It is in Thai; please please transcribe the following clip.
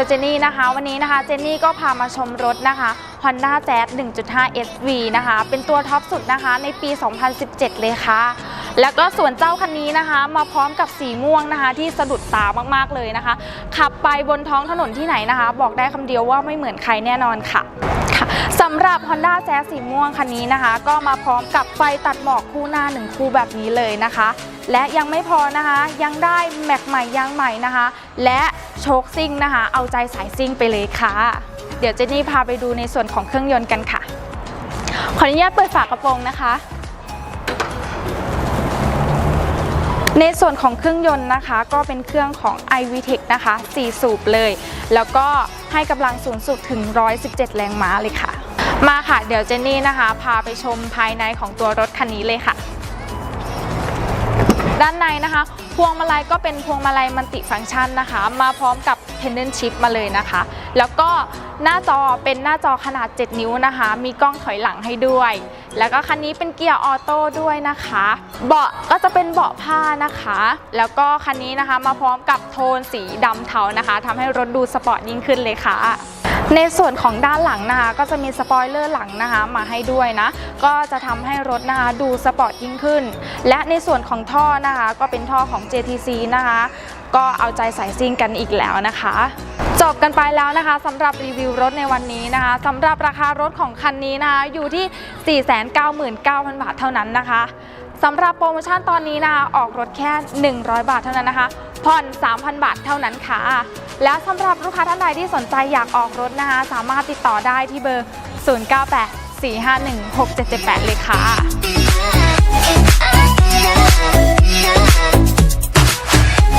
ลเจนี่นะคะ วันนี้นะคะเจนี่ก็พามาชมรถนะคะ Honda Jazz 1.5 SV นะคะ เป็นตัวท็อปสุดนะคะในปี 2017 เลยค่ะ แล้วก็ส่วนเจ้าคันนี้นะคะ มาพร้อมกับสีม่วงนะคะ ที่สะดุดตามากๆเลยนะคะ ขับไปบนท้องถนนที่ไหนนะคะ บอกได้คำเดียวว่าไม่เหมือนใครแน่นอนค่ะ สำหรับ Honda Jazz สีม่วงคันนี้นะคะ ก็มาพร้อมกับไฟตัดหมอกคู่หน้า 1 คู่แบบนี้เลยนะคะ และยังไม่พอนะคะยังได้แม็กใหม่ยางใหม่นะคะ และโชคซิ่งนะคะ เอาใจสายซิ่งไปเลยค่ะ เดี๋ยวเจนนี่พาไปดูในส่วนของเครื่องยนต์กันค่ะ ขออนุญาตเปิดฝากระโปรงนะคะในส่วนของเครื่องยนต์นะคะก็เป็นเครื่องของ iVTEC นะคะ 4 สูบเลย แล้วก็ให้กำลังสูงสุดถึง 117 แรงม้าเลยค่ะ มาค่ะ เดี๋ยวเจนนี่นะคะ พาไปชมภายในของตัวรถคันนี้เลยค่ะ ด้านในนะคะ พวงมาลัยก็เป็นพวงมาลัยมัลติฟังก์ชันนะคะ มาพร้อมกับ Pendant Chip มาเลยนะคะ แล้วก็หน้าจอเป็นหน้าจอขนาด 7 นิ้วนะคะ มีกล้องถอยหลังให้ด้วย แล้วก็คันนี้เป็นเกียร์ออโต้ด้วยนะคะ เบาะก็จะเป็นเบาะผ้านะคะ แล้วก็คันนี้นะคะมาพร้อมกับโทนสีดำเทานะคะทำให้รถดูสปอร์ตยิ่งขึ้นเลยค่ะ ในส่วนของด้านหลังนะคะ ก็จะมีสปอยเลอร์หลังนะคะมาให้ด้วยนะ ก็จะทำให้รถนะคะดูสปอร์ตยิ่งขึ้น และในส่วนของท่อนะคะ ก็เป็นท่อของ JTC นะคะ ก็เอาใจใส่ซิ่งกันอีกแล้วนะคะจบกันไปแล้วนะคะสำหรับรีวิวรถในวันนี้นะคะสำหรับราคารถของคันนี้นะคะอยู่ที่ 499,000 บาทเท่านั้นนะคะ สำหรับโปรโมชั่นตอนนี้นะคะ ออกรถแค่ 100 บาทเท่านั้นนะคะ ผ่อน 3,000 บาทเท่านั้นค่ะ แล้วสำหรับลูกค้าท่านใดที่สนใจอยากออกรถนะคะ สามารถติดต่อได้ที่เบอร์ 098 451 6778 เลยค่ะ